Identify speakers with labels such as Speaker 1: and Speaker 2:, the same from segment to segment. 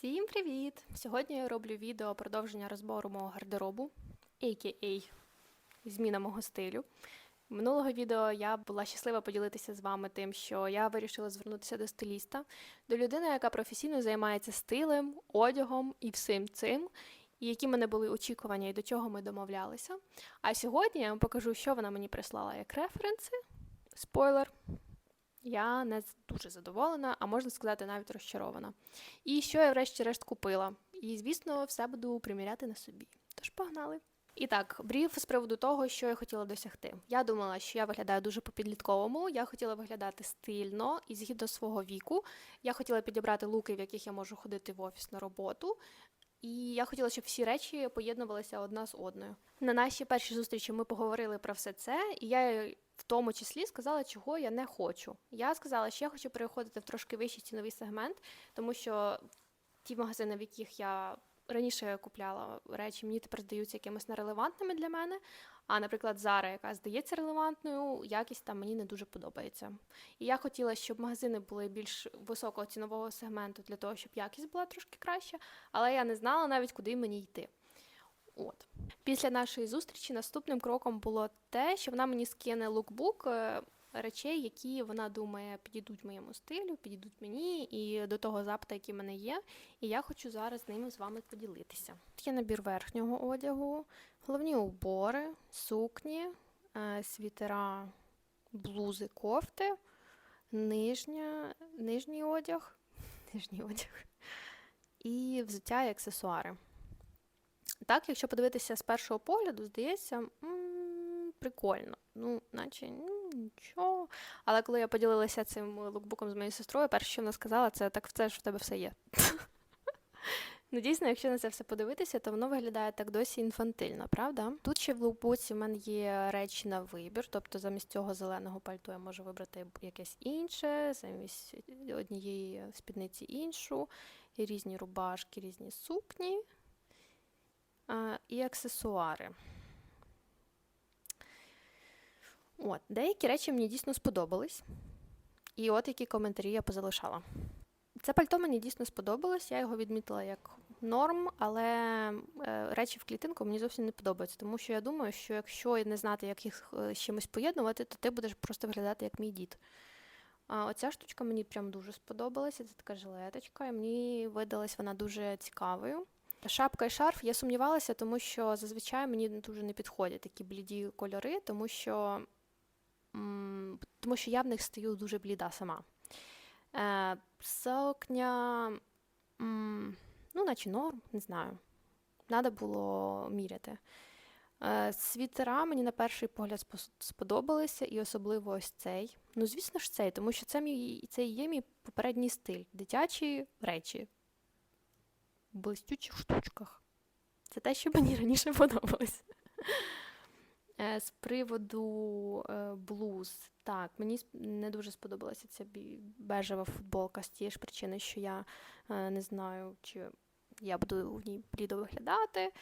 Speaker 1: Всім привіт! Сьогодні я роблю відео продовження розбору мого гардеробу, a.k.a. зміна мого стилю. Минулого відео я була щаслива поділитися з вами тим, що я вирішила звернутися до стиліста, до людини, яка професійно займається стилем, одягом і всім цим, і які в мене були очікування і до чого ми домовлялися. А сьогодні я вам покажу, що вона мені прислала як референси. Спойлер. Я не дуже задоволена, а можна сказати, навіть розчарована. І що я врешті-решт купила. І, звісно, все буду приміряти на собі. Тож погнали. І так, брів з приводу того, що я хотіла досягти. Я думала, що я виглядаю дуже по-підлітковому, я хотіла виглядати стильно і згідно свого віку. Я хотіла підібрати луки, в яких я можу ходити в офіс на роботу. І я хотіла, щоб всі речі поєднувалися одна з одною. На нашій першій зустрічі ми поговорили про все це, і я тому числі сказала, чого я не хочу. Я сказала, що я хочу переходити в трошки вищий ціновий сегмент, тому що ті магазини, в яких я раніше купляла речі, мені тепер здаються якимось нерелевантними для мене. А, наприклад, Zara, яка здається релевантною, якість там мені не дуже подобається. І я хотіла, щоб магазини були більш високого цінового сегменту для того, щоб якість була трошки краща, але я не знала навіть, куди мені йти. От. Після нашої зустрічі наступним кроком було те, що вона мені скине лукбук е, речей, які вона думає підійдуть моєму стилю, підійдуть мені і до того запиту, який в мене є. І я хочу зараз ними з вами поділитися. Тут є набір верхнього одягу, головні убори, сукні, е, світера, блузи, кофти, нижня, нижній одяг, нижній одяг і взуття і аксесуари. Так, якщо подивитися з першого погляду, здається, прикольно. Ну, наче м, нічого. Але коли я поділилася цим лукбуком з моєю сестрою, перше, що вона сказала, це так це ж в тебе все є. Ну, дійсно, якщо на це все подивитися, то воно виглядає так досі інфантильно, правда? Тут ще в лукбуці в мене є речі на вибір, тобто замість цього зеленого пальто я можу вибрати якесь інше, замість однієї спідниці іншу, і різні рубашки, різні сукні і аксесуари. От, деякі речі мені дійсно сподобались. І от які коментарі я позалишала. Це пальто мені дійсно сподобалось, я його відмітила як норм, але е, речі в клітинку мені зовсім не подобаються, тому що я думаю, що якщо не знати, як їх е, з чимось поєднувати, то ти будеш просто виглядати як мій дід. А оця штучка мені прям дуже сподобалася. Це така жилеточка, і мені видалась вона дуже цікавою. Шапка і шарф я сумнівалася, тому що зазвичай мені дуже не підходять такі бліді кольори, тому що, тому що я в них стаю дуже бліда сама. Е, сукня, ну, наче норм, не знаю. Треба було міряти. Е, світера мені на перший погляд сподобалися, і особливо ось цей. Ну, звісно ж, цей, тому що це мій це є мій попередній стиль. Дитячі речі блистючих штучках. Це те, що мені раніше подобалось. Е, З приводу е, блуз, так, мені не дуже сподобалася ця бежева футболка з тієї ж причини, що я е, не знаю, чи я буду в ній блідо виглядати.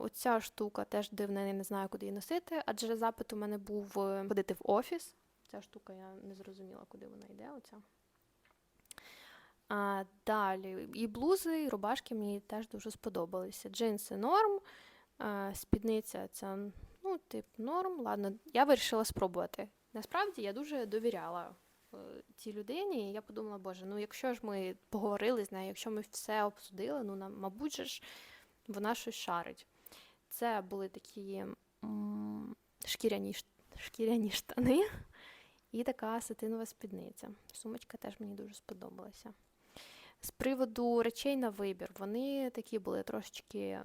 Speaker 1: Оця штука теж дивна, я не знаю, куди її носити, адже запит у мене був ходити в офіс. Ця штука я не зрозуміла, куди вона йде. Оця. А, далі. І блузи, і рубашки мені теж дуже сподобалися. Джинси норм, а, спідниця це ну, тип норм. Ладно, я вирішила спробувати. Насправді я дуже довіряла е, цій людині. І я подумала, боже, ну якщо ж ми поговорили з нею, якщо ми все обсудили, ну нам, мабуть, же ж вона щось шарить. Це були такі шкіряні, шкіряні штани і така сатинова спідниця. Сумочка теж мені дуже сподобалася. З приводу речей на вибір, вони такі були трошечки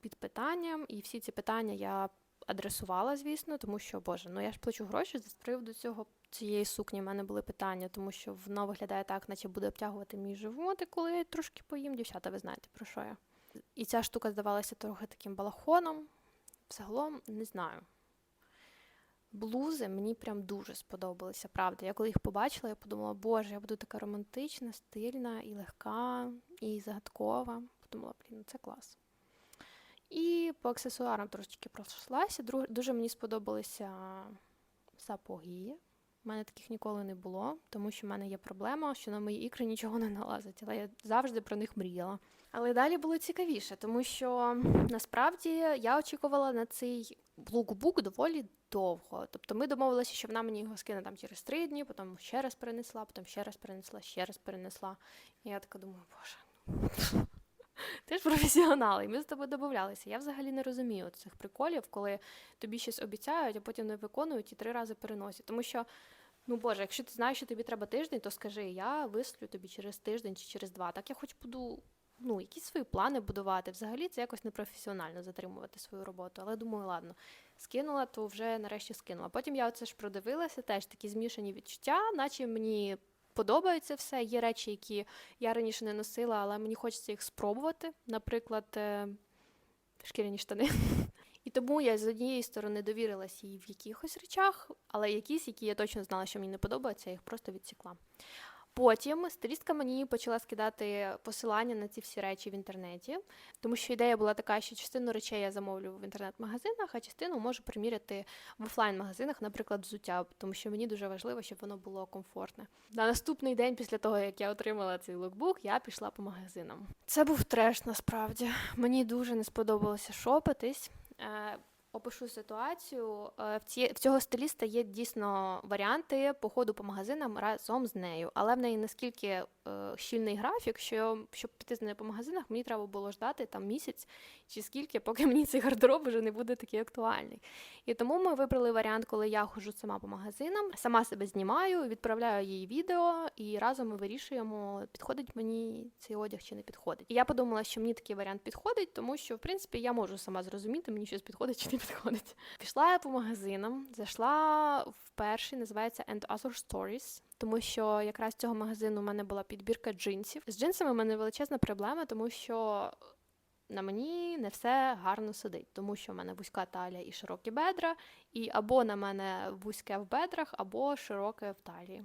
Speaker 1: під питанням, і всі ці питання я адресувала, звісно, тому що, боже, ну я ж плачу гроші. З приводу цього цієї сукні в мене були питання, тому що воно виглядає так, наче буде обтягувати мій живот, і коли я трошки поїм, дівчата, ви знаєте про що я. І ця штука здавалася трохи таким балахоном. Взагалом не знаю. Блузи мені прям дуже сподобалися, правда. Я коли їх побачила, я подумала, боже, я буду така романтична, стильна і легка, і загадкова. Подумала, блін, ну це клас. І по аксесуарам трошечки пройшлася. Дуже мені сподобалися сапоги. У мене таких ніколи не було, тому що в мене є проблема, що на мої ікри нічого не налазить, але я завжди про них мріяла. Але далі було цікавіше, тому що насправді я очікувала на цей лукбук доволі довго. Тобто ми домовилися, що вона мені його скине там через три дні, потім ще раз перенесла, потім ще раз перенесла, ще раз перенесла. І я така думаю, боже. Ти ж професіонал, і ми з тобою домовлялися. Я взагалі не розумію цих приколів, коли тобі щось обіцяють, а потім не виконують і три рази переносять. Тому що, ну боже, якщо ти знаєш, що тобі треба тиждень, то скажи, я вислю тобі через тиждень чи через два. Так я хоч буду ну, якісь свої плани будувати. Взагалі це якось непрофесіонально затримувати свою роботу. Але думаю, ладно, скинула, то вже нарешті скинула. Потім я оце ж продивилася, теж такі змішані відчуття, наче мені. Подобається все. Є речі, які я раніше не носила, але мені хочеться їх спробувати. Наприклад, е, шкіряні штани. І тому я з однієї сторони довірилась їй в якихось речах, але якісь, які я точно знала, що мені не подобаються, я їх просто відсікла. Потім стилістка мені почала скидати посилання на ці всі речі в інтернеті, тому що ідея була така, що частину речей я замовлю в інтернет-магазинах, а частину можу приміряти в офлайн-магазинах, наприклад, взуття, тому що мені дуже важливо, щоб воно було комфортне. На наступний день, після того як я отримала цей лукбук, я пішла по магазинам. Це був треш насправді. Мені дуже не сподобалося шопитись. Опишу ситуацію. Е, В ці в цього стиліста є дійсно варіанти походу по магазинам разом з нею, але в неї наскільки е, щільний графік, що щоб піти з нею по магазинах, мені треба було ждати там місяць чи скільки, поки мені цей гардероб вже не буде такий актуальний. І тому ми вибрали варіант, коли я ходжу сама по магазинам, сама себе знімаю, відправляю їй відео, і разом ми вирішуємо, підходить мені цей одяг чи не підходить. І я подумала, що мені такий варіант підходить, тому що в принципі я можу сама зрозуміти, мені щось підходить чи не підходить. Пішла я по магазинам, зайшла в перший, називається And Other Stories. Тому що якраз цього магазину у мене була підбірка джинсів. З джинсами в мене величезна проблема, тому що на мені не все гарно сидить, тому що в мене вузька талія і широкі бедра, і або на мене вузьке в бедрах, або широке в талії.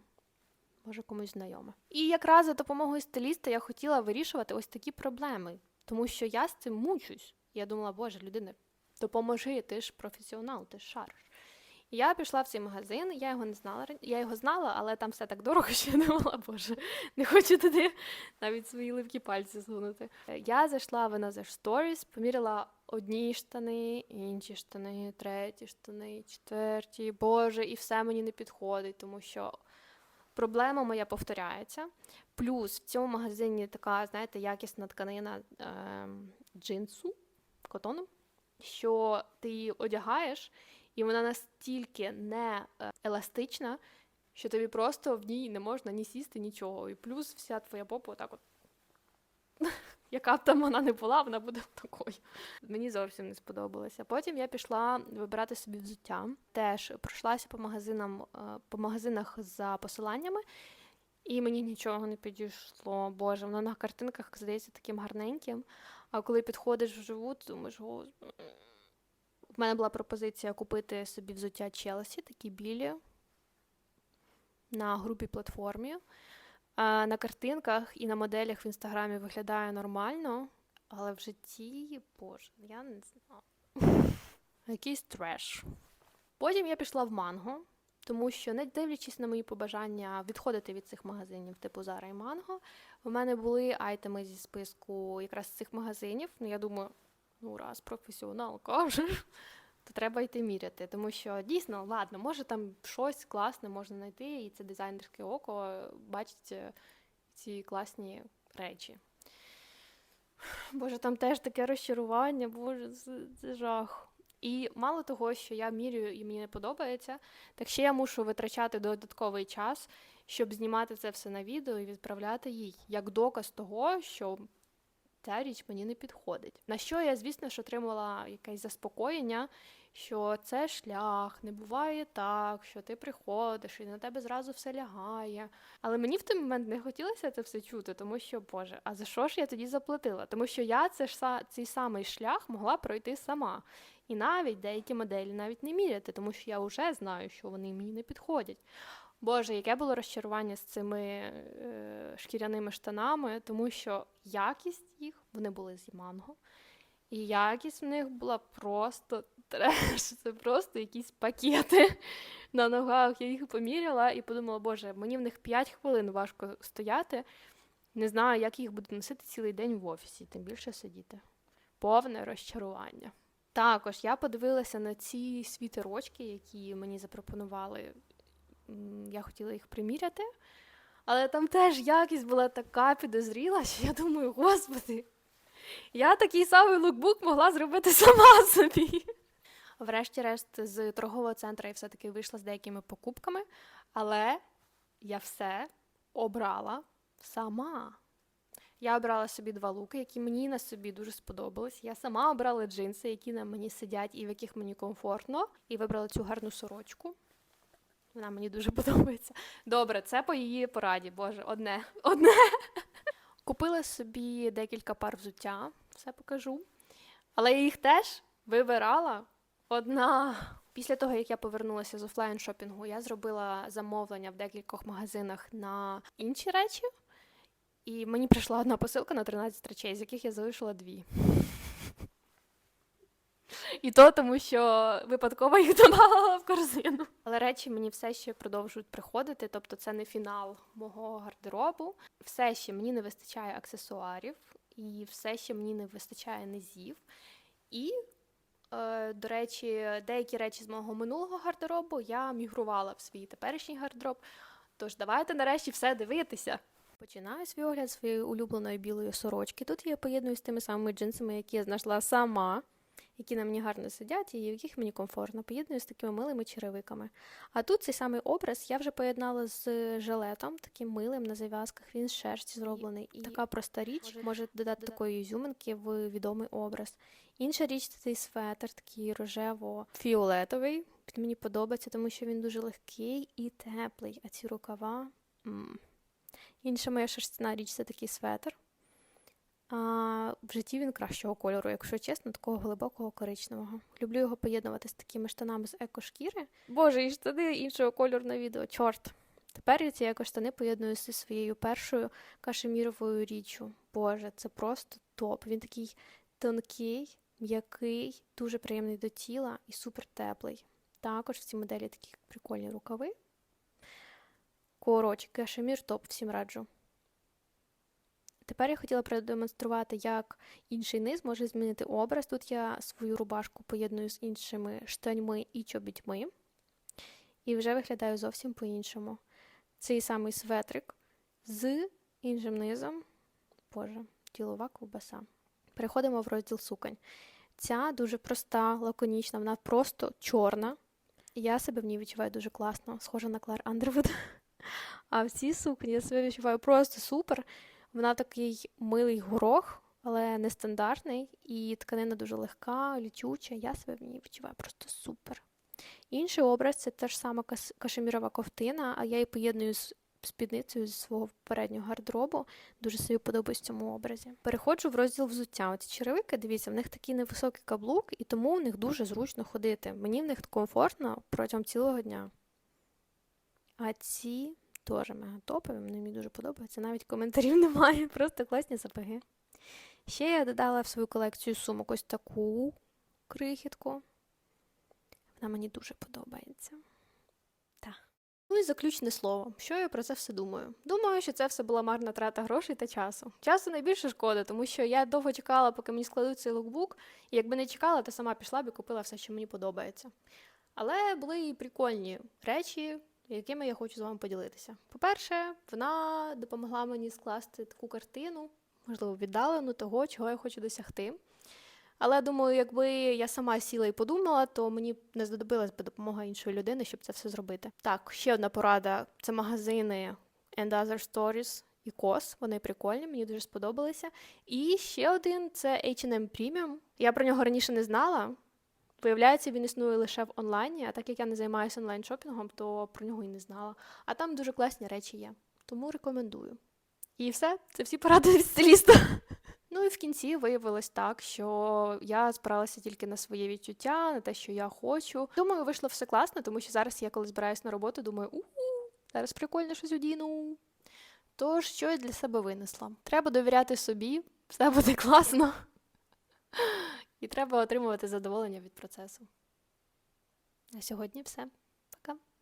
Speaker 1: Може, комусь знайоме. І якраз за допомогою стиліста я хотіла вирішувати ось такі проблеми, тому що я з цим мучусь. Я думала, боже, людина, допоможи, ти ж професіонал, ти ж шариш. Я пішла в цей магазин, я його не знала. Я його знала, але там все так дорого, що я думала, боже, не хочу туди навіть свої ливкі пальці згнути. Е, Я зайшла в Another Stories, поміряла одні штани, інші штани, треті штани, четверті. Боже, і все мені не підходить, тому що проблема моя повторяється. Плюс в цьому магазині така, знаєте, якісна тканина ем, джинсу, котону, що ти її одягаєш, і вона настільки не е, еластична, що тобі просто в ній не можна ні сісти, нічого. І плюс вся твоя попа отак от. Яка б там вона не була, вона буде такою. Мені зовсім не сподобалося. Потім я пішла вибирати собі взуття. Теж пройшлася по магазинам, е, по магазинах за посиланнями, і мені нічого не підійшло. Боже, воно на картинках здається таким гарненьким. А коли підходиш вживу, то думаєш, «Господи». в мене була пропозиція купити собі взуття Челсі, такі білі, на групі платформі. А на картинках і на моделях в інстаграмі виглядає нормально, але в житті, боже, я не знаю. Якийсь треш. Потім я пішла в манго, тому що, не дивлячись на мої побажання відходити від цих магазинів, типу Zara і Mango, у мене були айтеми зі списку якраз цих магазинів. Ну, я думаю, ну раз професіонал каже, то треба йти міряти. Тому що дійсно, ладно, може там щось класне можна знайти, і це дизайнерське око бачить е, ці класні речі. Боже, там теж таке розчарування, боже, це, це жах. І мало того, що я міряю і мені не подобається, так ще я мушу витрачати додатковий час, щоб знімати це все на відео і відправляти їй як доказ того, що ця річ мені не підходить. На що я, звісно ж, отримала якесь заспокоєння, що це шлях, не буває так, що ти приходиш і на тебе зразу все лягає. Але мені в той момент не хотілося це все чути, тому що, Боже, а за що ж я тоді заплатила? Тому що я це ж цей самий шлях могла пройти сама. І навіть деякі моделі навіть не міряти, тому що я вже знаю, що вони мені не підходять. Боже, яке було розчарування з цими е, шкіряними штанами, тому що якість їх вони були з манго, і якість в них була просто треш. Це просто якісь пакети на ногах. Я їх поміряла і подумала, боже, мені в них 5 хвилин важко стояти. Не знаю, як їх буду носити цілий день в офісі, тим більше сидіти. Повне розчарування. Також я подивилася на ці світерочки, які мені запропонували. Я хотіла їх приміряти, але там теж якість була така підозріла, що я думаю, господи, я такий самий лукбук могла зробити сама собі. Врешті-решт, з торгового центру я все-таки вийшла з деякими покупками, але я все обрала сама. Я обрала собі два луки, які мені на собі дуже сподобались. Я сама обрала джинси, які на мені сидять і в яких мені комфортно, і вибрала цю гарну сорочку. Вона мені дуже подобається. Добре, це по її пораді, боже, одне. Одне. Купила собі декілька пар взуття, все покажу. Але я їх теж вибирала одна. Після того, як я повернулася з офлайн шопінгу, я зробила замовлення в декількох магазинах на інші речі. І мені прийшла одна посилка на 13 речей, з яких я залишила дві. І то тому, що випадково їх додала в корзину. Але речі мені все ще продовжують приходити, тобто це не фінал мого гардеробу. Все ще мені не вистачає аксесуарів, і все ще мені не вистачає низів. І, е, до речі, деякі речі з мого минулого гардеробу я мігрувала в свій теперішній гардероб. Тож давайте нарешті все дивитися. Починаю свій огляд своєї улюбленої білої сорочки. Тут я поєдную з тими самими джинсами, які я знайшла сама, які на мені гарно сидять і в яких мені комфортно. Поєдную з такими милими черевиками. А тут цей самий образ я вже поєднала з жилетом, таким милим на зав'язках. Він з шерсті зроблений. І така проста річ може додати такої ізюминки в відомий образ. Інша річ це цей светр, такий рожево-фіолетовий. Він мені подобається, тому що він дуже легкий і теплий. А ці рукава. м Інша моя шерстяна річ це такий светр. А в житті він кращого кольору, якщо чесно, такого глибокого коричневого. Люблю його поєднувати з такими штанами з екошкіри. Боже, і штани іншого кольору на відео. Чорт. Тепер я ці екоштани поєдную зі своєю першою кашеміровою річчю. Боже, це просто топ. Він такий тонкий, м'який, дуже приємний до тіла і супер теплий. Також в цій моделі такі прикольні рукави. Коротше, кашемір топ, всім раджу. Тепер я хотіла продемонструвати, як інший низ може змінити образ. Тут я свою рубашку поєдную з іншими штаньми і чобітьми. І вже виглядаю зовсім по-іншому. Цей самий светрик з іншим низом. Боже, ділова ковбаса. Переходимо в розділ суконь. Ця дуже проста, лаконічна, вона просто чорна. Я себе в ній відчуваю дуже класно, схожа на Клар Андервуд. А в цій сукні я себе відчуваю просто супер. Вона такий милий горох, але нестандартний, і тканина дуже легка, літюча. Я себе в ній відчуваю просто супер. Інший образ це та ж сама кашемірова ковтина, а я її поєдную з спідницею зі свого попереднього гардеробу. Дуже собі подобається в цьому образі. Переходжу в розділ взуття. Оці черевики, дивіться, в них такий невисокий каблук, і тому в них дуже зручно ходити. Мені в них комфортно протягом цілого дня. А ці теж мега топові, мені дуже подобаються. Навіть коментарів немає, просто класні сапоги. Ще я додала в свою колекцію сумок ось таку крихітку. Вона мені дуже подобається. Ну і заключне слово. Що я про це все думаю? Думаю, що це все була марна трата грошей та часу. Часу найбільше шкода, тому що я довго чекала, поки мені складуть цей лукбук, і якби не чекала, то сама пішла б і купила все, що мені подобається. Але були і прикольні речі, якими я хочу з вами поділитися. По-перше, вона допомогла мені скласти таку картину, можливо, віддалену того, чого я хочу досягти. Але думаю, якби я сама сіла і подумала, то мені не знадобилась би допомога іншої людини, щоб це все зробити. Так, ще одна порада: це магазини And Other Stories і COS. Вони прикольні, мені дуже сподобалися. І ще один це H&M Premium. Я про нього раніше не знала. Виявляється, він існує лише в онлайні, а так як я не займаюся онлайн-шопінгом, то про нього і не знала. А там дуже класні речі є. Тому рекомендую. І все, це всі поради від стиліста. Ну і в кінці виявилось так, що я спиралася тільки на своє відчуття, на те, що я хочу. Думаю, вийшло все класно, тому що зараз я коли збираюсь на роботу, думаю, у зараз прикольно щось одіну. Тож, що я для себе винесла? Треба довіряти собі, все буде класно і треба отримувати задоволення від процесу. На сьогодні все.